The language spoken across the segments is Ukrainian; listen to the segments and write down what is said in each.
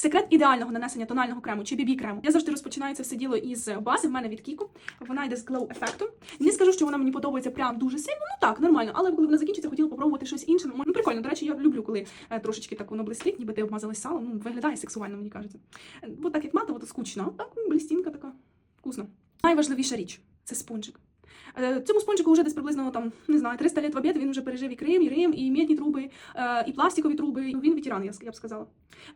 Секрет ідеального нанесення тонального крему чи бібі крему. Я завжди розпочинаю це все діло із бази. В мене від Кіко. Вона йде з glow ефектом. Не скажу, що вона мені подобається прям дуже сильно. Ну так, нормально. Але коли вона закінчиться, хотіла попробувати щось інше. Ну прикольно. До речі, я люблю, коли е, трошечки так воно блистить, ніби ти обмазалась салом. Ну виглядає сексуально, мені кажеться. Е, Бо так як матово, то скучно. Так ну, блістінка така. Вкусно. Найважливіша річ це спонжик. Е, Цьому спонжику вже десь приблизно там не знаю 300 літ в обід, він вже пережив і Крим, і Рим, і мідні труби, е, і пластикові труби. Він ветеран, я, б сказала.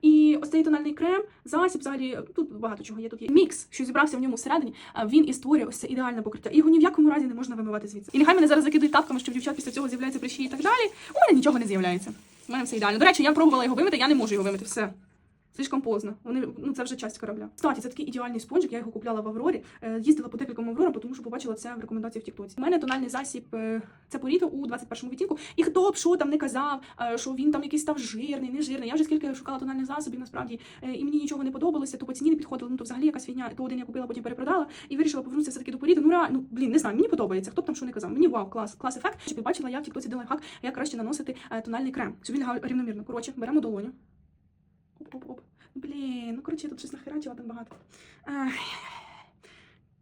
І ось цей тональний крем, засіб, взагалі тут багато чого є. Тут є мікс, що зібрався в ньому всередині. Він і створює ось це ідеальне покриття. Його ні в якому разі не можна вимивати звідси. І нехай мене зараз закидують тапками, що в дівчат після цього з'являються прищі і так далі. У мене нічого не з'являється. У мене все ідеально. До речі, я пробувала його вимити, я не можу його вимити. Все. Слишком поздно. Вони ну це вже часть корабля. Кстати, це такий ідеальний спонжик. Я його купляла в Аврорі. Е, Їздила по декільком Аврорам, тому що побачила це в рекомендаціях в Тіктоці. У мене тональний засіб е, це поріто у 21 відтінку. І хто б що там не казав, е, що він там якийсь став жирний, не жирний. Я вже скільки шукала тональних засобів, насправді, і мені нічого не подобалося, то по ціні не підходило. Ну то взагалі якась фігня. То один я купила, потім перепродала і вирішила повернутися все таки до поріто. Ну реально, ну блін, не знаю, мені подобається. Хто б там що не казав. Мені вау, клас, клас ефект. Чи побачила я в Тіктоці де лайфхак, як краще наносити тональний крем. Щоб він рівномірно. Коротше, беремо долоню. Оп-оп-оп. Коротше, я тут щось нахерачила там багато.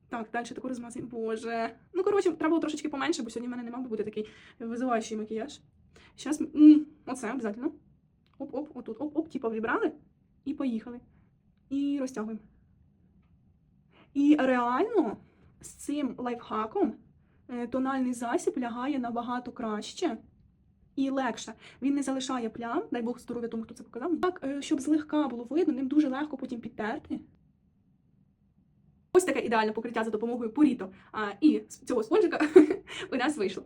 Так, далі таку розмазуємо. Боже. Ну, коротше, треба було трошечки поменше, бо сьогодні в мене не мав би бути такий визиваючий макіяж. Зараз, оце обов'язково. Оп-оп, отут, оп-оп, типа вібрали і поїхали. І розтягуємо. І реально з цим лайфхаком е, тональний засіб лягає набагато краще і легше. Він не залишає плям, дай Бог здоров'я тому, хто це показав. Так, е, щоб злегка було видно, ним дуже легко потім підтерти. Ось таке ідеальне покриття за допомогою поріто. І з цього спонжика у нас вийшло.